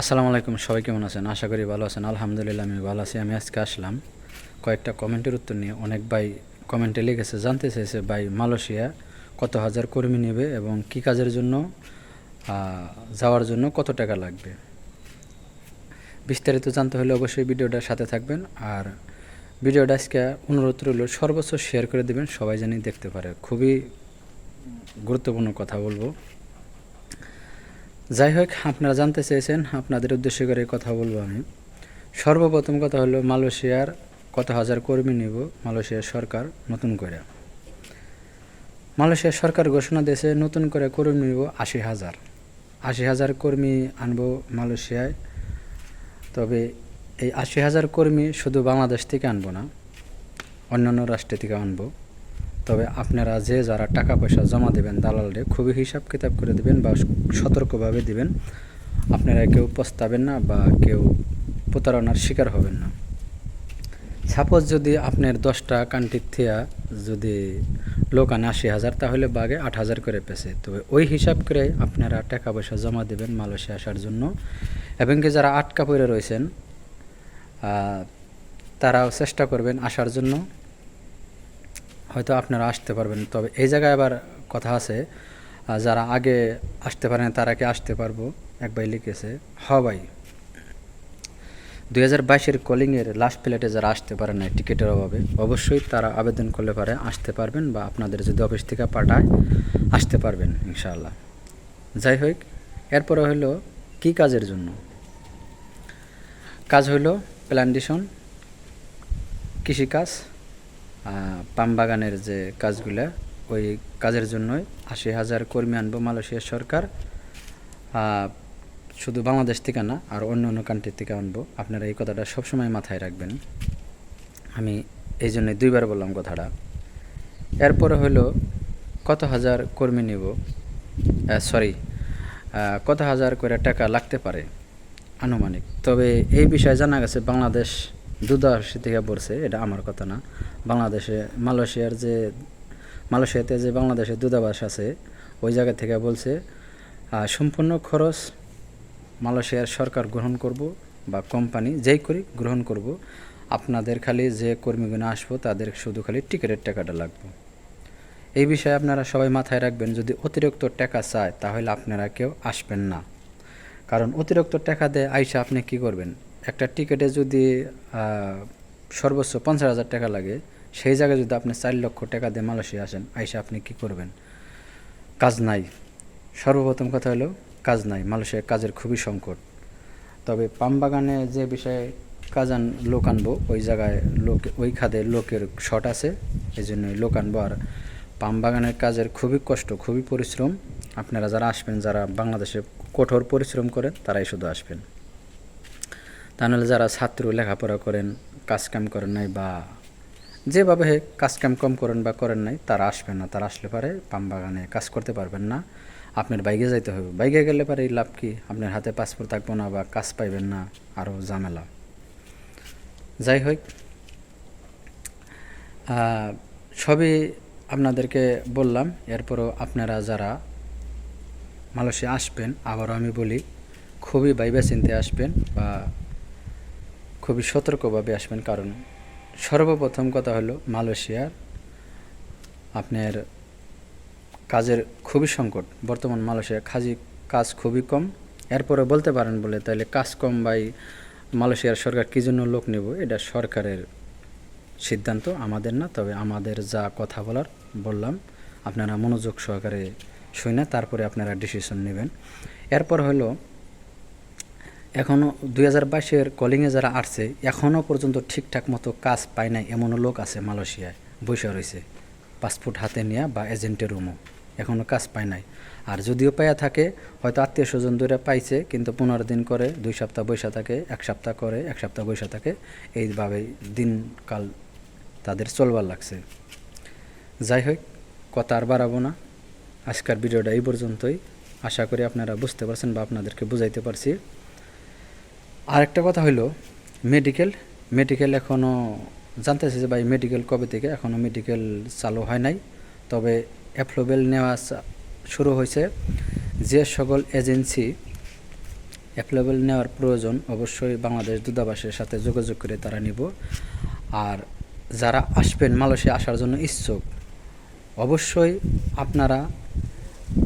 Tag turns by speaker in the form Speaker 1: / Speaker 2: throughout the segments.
Speaker 1: আসসালামু আলাইকুম, সবাই কেমন আছেন? আশা করি ভালো আছেন। আলহামদুলিল্লাহ, আমি ভালো আছি। আমি আজকে আসলাম কয়েকটা কমেন্টের উত্তর নিয়ে। অনেক ভাই কমেন্টে লিখেছে, জানতে চাইছে ভাই, মালয়েশিয়া কত হাজার কর্মী নেবে এবং কি কাজের জন্য যাওয়ার জন্য কত টাকা লাগবে? বিস্তারিত জানতে হলে অবশ্যই ভিডিওটার সাথে থাকবেন। আর ভিডিওটা আজকে অনুরোধ রইল, সর্বোচ্চ শেয়ার করে দেবেন, সবাই জানি দেখতে পারে। খুবই গুরুত্বপূর্ণ কথা বলব। যাই হোক আপনারা জানতে চেয়েছেন, আপনাদের উদ্দেশ্য করে কথা বলব আমি। সর্বপ্রথম কথা হলো, মালয়েশিয়ার কত হাজার কর্মী নিব, মালয়েশিয়ার সরকার নতুন করে। মালয়েশিয়ার সরকার ঘোষণা দিয়েছে, নতুন করে কর্মী নিব আশি হাজার। আশি হাজার কর্মী আনব মালয়েশিয়ায়। তবে এই আশি হাজার কর্মী শুধু বাংলাদেশ থেকে আনব না, অন্যান্য রাষ্ট্র থেকে আনব। তবে আপনারা যে যারা টাকা পয়সা জমা দেবেন দালালরে খুবই হিসাব কিতাব করে দেবেন বা সতর্কভাবে দিবেন। আপনারা কেউ পস্তাবেন না বা কেউ প্রতারণার শিকার হবেন না। সাপোজ যদি আপনার দশটা কান্ট্রির থিয়া যদি লোক আনে আশি হাজার, তাহলে বাগে আট হাজার করে পেছে। তবে ওই হিসাব করে আপনারা টাকা পয়সা জমা দেবেন মালয়েশিয়া আসার জন্য। এবং কি যারা আটকা পড়ে রয়েছেন তারাও চেষ্টা করবেন আসার জন্য। হয়তো আপনারা আসতে পারবেন। তবে এই জায়গায় আবার কথা আছে যারা আগে আসতে পারেন তারা কি আসতে পারব, এক ভাই লিখেছে, হ ভাই। দুই হাজার বাইশের কলিংয়ের লাস্ট প্লেটে যারা আসতে পারেন না টিকিটের অভাবে, অবশ্যই তারা আবেদন করলে পারে আসতে পারবেন বা আপনাদের যদি অফিস থেকে পাঠায়, আসতে পারবেন, ইনশাআল্লাহ। যাই হোক, এরপরে হলো কি কাজের জন্য? কাজ হলো প্ল্যান্টেশন, কৃষিকাজ পাম বাগানের যে কাজগুলা, ওই কাজের জন্যই আশি হাজার কর্মী আনব মালয়েশিয়ার সরকার। শুধু বাংলাদেশ থেকে না, আর অন্য অন্য কান্ট্রি থেকে আনব। আপনারা এই কথাটা সবসময় মাথায় রাখবেন। আমি এই জন্যে দুইবার বললাম কথাটা। এরপরে হলো, কত হাজার কর্মী নিব? সরি কত হাজার করে টাকা লাগতে পারে আনুমানিক? তবে এই বিষয়ে জানা গেছে বাংলাদেশ দূতাবাসী থেকে বলছে এটা আমার কথা না। বাংলাদেশে, মালয়েশিয়ার যে, মালয়েশিয়াতে যে বাংলাদেশের দূতাবাস আছে, ওই জায়গা থেকে বলছে সম্পূর্ণ খরচ মালয়েশিয়ার সরকার গ্রহণ করব বা কোম্পানি যেই করি গ্রহণ করব। আপনাদের খালি যে কর্মীগুলো আসব, তাদের শুধু খালি টিকিটের টাকাটা লাগবে। এই বিষয়ে আপনারা সবাই মাথায় রাখবেন, যদি অতিরিক্ত টাকা চায়, তাহলে আপনারা কেউ আসবেন না। কারণ অতিরিক্ত টাকা দিয়ে আইসা আপনি কি করবেন? একটা টিকিটে যদি সর্বোচ্চ পঞ্চাশ হাজার টাকা লাগে, সেই জায়গায় যদি আপনি চার লক্ষ টাকা দিয়ে মালয়েশিয়া আসেন, আইসে আপনি কি করবেন? কাজ নাই। সর্বপ্রথম কথা হলো, কাজ নাই। মালয়েশিয়ার কাজের খুবই সংকট। তবে পাম বাগানে যে বিষয়ে কাজ আন লোক আনব, ওই জায়গায় লোক, ওই খাদে লোকের শট আছে। এই জন্য লোক আনব। আর পাম বাগানের কাজের খুবই কষ্ট, খুবই পরিশ্রম। আপনারা যারা আসবেন, যারা বাংলাদেশে কঠোর পরিশ্রম করেন, তারাই শুধু আসবেন। তা নাহলে যারা ছাত্র, লেখাপড়া করেন কাজকাম করেন নাই বা যেভাবে হোক কাজ কাম কম করেন বা করেন নাই, তারা আসবেন না। তারা আসলে পারে পাম বাগানে কাজ করতে পারবেন না। আপনার বাইকে যাইতে হবে। বাইকে গেলে পারে এই লাভ কি? আপনার হাতে পাসপোর্ট থাকব না বা কাজ পাইবেন না আরও ঝামেলা। যাই হোক সবই আপনাদেরকে বললাম। এরপরও আপনারা যারা মালয়েশিয়া আসবেন, আবারও আমি বলি, খুবই বাইবে চিনতে আসবেন বা খুবই সতর্কভাবে আসবেন, কারণ সর্বপ্রথম কথা হলো মালয়েশিয়ার আপনার কাজের খুবই সংকট। বর্তমান মালয়েশিয়া খাজি কাজ খুবই কম। এরপরে বলতে পারেন বলে তাহলে কাজ কম বাই মালয়েশিয়ার সরকার কী জন্য লোক নেব, এটা সরকারের সিদ্ধান্ত, আমাদের না। তবে আমাদের যা কথা বলার বললাম, আপনারা মনোযোগ সহকারে শুনে তারপরে আপনারা ডিসিশন নেবেন। এরপর হলো এখনও দুই হাজার বাইশের কলিংয়ে যারা আসছে এখনও পর্যন্ত ঠিকঠাক মতো কাজ পায় নাই এমনও লোক আছে মালয়েশিয়ায়, বসে রয়েছে। পাসপোর্ট হাতে নিয়ে বা এজেন্টের রুমও এখনও কাজ পায় নাই। আর যদিও পাইয়া থাকে, হয়তো আত্মীয় স্বজন দূরে পাইছে, কিন্তু পনেরো দিন করে, দুই সপ্তাহ বৈশা থাকে, এক সপ্তাহ করে, এক সপ্তাহ বৈশা থাকে এইভাবেই দিনকাল তাদের চলবার লাগছে। যাই হোক, কথা আর বাড়াবো না। আজকের ভিডিওটা এই পর্যন্তই। আশা করি আপনারা বুঝতে পারছেন বা আপনাদেরকে বুঝাইতে পারছি। আরেকটা কথা হইল মেডিকেল মেডিকেল এখনও জানতেছে যে ভাই মেডিকেল কবে থেকে? এখনও মেডিকেল চালু হয় নাই। তবে অ্যাপ্রুভেল নেওয়া শুরু হয়েছে। যে সকল এজেন্সি অ্যাপ্লেবল নেওয়ার প্রয়োজন অবশ্যই বাংলাদেশ দূতাবাসের সাথে যোগাযোগ করে তারা নিব। আর যারা আসবেন, মালয়েশিয়া আসার জন্য ইচ্ছুক, অবশ্যই আপনারা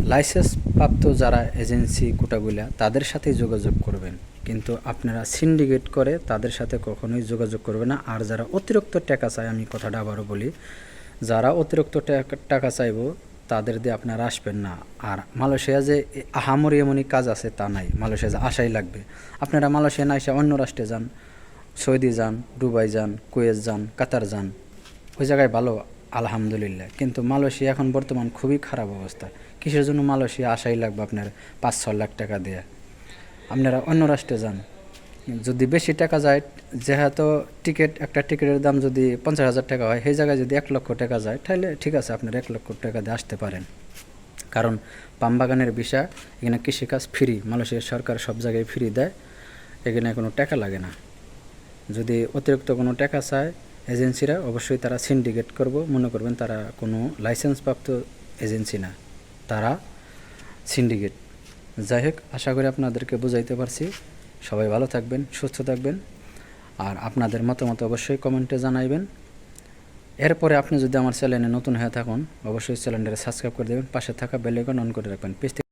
Speaker 1: লাইসেন্স প্রাপ্ত যারা এজেন্সি কোটাগুলা, তাদের সাথে যোগাযোগ করবেন। কিন্তু আপনারা সিন্ডিকেট করে তাদের সাথে কখনোই যোগাযোগ করবেন না। আর যারা অতিরিক্ত টাকা চায়, আমি কথাটা আবারও বলি, যারা অতিরিক্ত টাকা- চাইব, তাদের দিয়ে আপনারা আসবেন না। আর মালয়েশিয়া যে আহামরি এমনই কাজ আছে, তা নাই। মালয়েশিয়া যে আসাই লাগবে। আপনারা মালয়েশিয়া না এসে অন্য রাষ্ট্রে যান, সৌদি যান, দুবাই যান, কুয়েত যান, কাতার যান, ওই জায়গায় ভালো আলহামদুলিল্লাহ। কিন্তু মালয়েশিয়া এখন বর্তমান খুবই খারাপ অবস্থা। কিসের জন্য মালয়েশিয়া আসাই লাগবে আপনার পাঁচ ছ লাখ টাকা দিয়ে? আপনারা অন্য রাষ্ট্রে যান। যদি বেশি টাকা যায়, যেহেতু টিকিট, একটা টিকিটের দাম যদি পঞ্চাশ হাজার টাকা হয়, সেই জায়গায় যদি এক লক্ষ টাকা যায়, তাহলে ঠিক আছে, আপনারা এক লক্ষ টাকা দিয়ে আসতে পারেন। কারণ পাম বাগানের বিষয় এখানে কৃষিকাজ ফ্রি, মালয়েশিয়ার সরকার সব জায়গায় ফ্রি দেয়, এখানে কোনো টাকা লাগে না। যদি অতিরিক্ত কোনো টাকা চায় এজেন্সিরা, অবশ্যই তারা সিন্ডিকেট করব। মনে করবেন তারা কোনো লাইসেন্সপ্রাপ্ত এজেন্সি না। তারা সিন্ডিকেট যাই হোক, আশা করি আপনাদেরকে বুঝাইতে পারছি। সবাই ভালো থাকবেন, সুস্থ থাকবেন। আর আপনাদের মতামত অবশ্যই কমেন্টে জানাইবেন। এরপরে আপনি যদি আমার চ্যানেলে নতুন হয়ে থাকুন, অবশ্যই চ্যানেলটা সাবস্ক্রাইব করে দেবেন। পাশে থাকা বেল অন করে রাখবেন। পেজ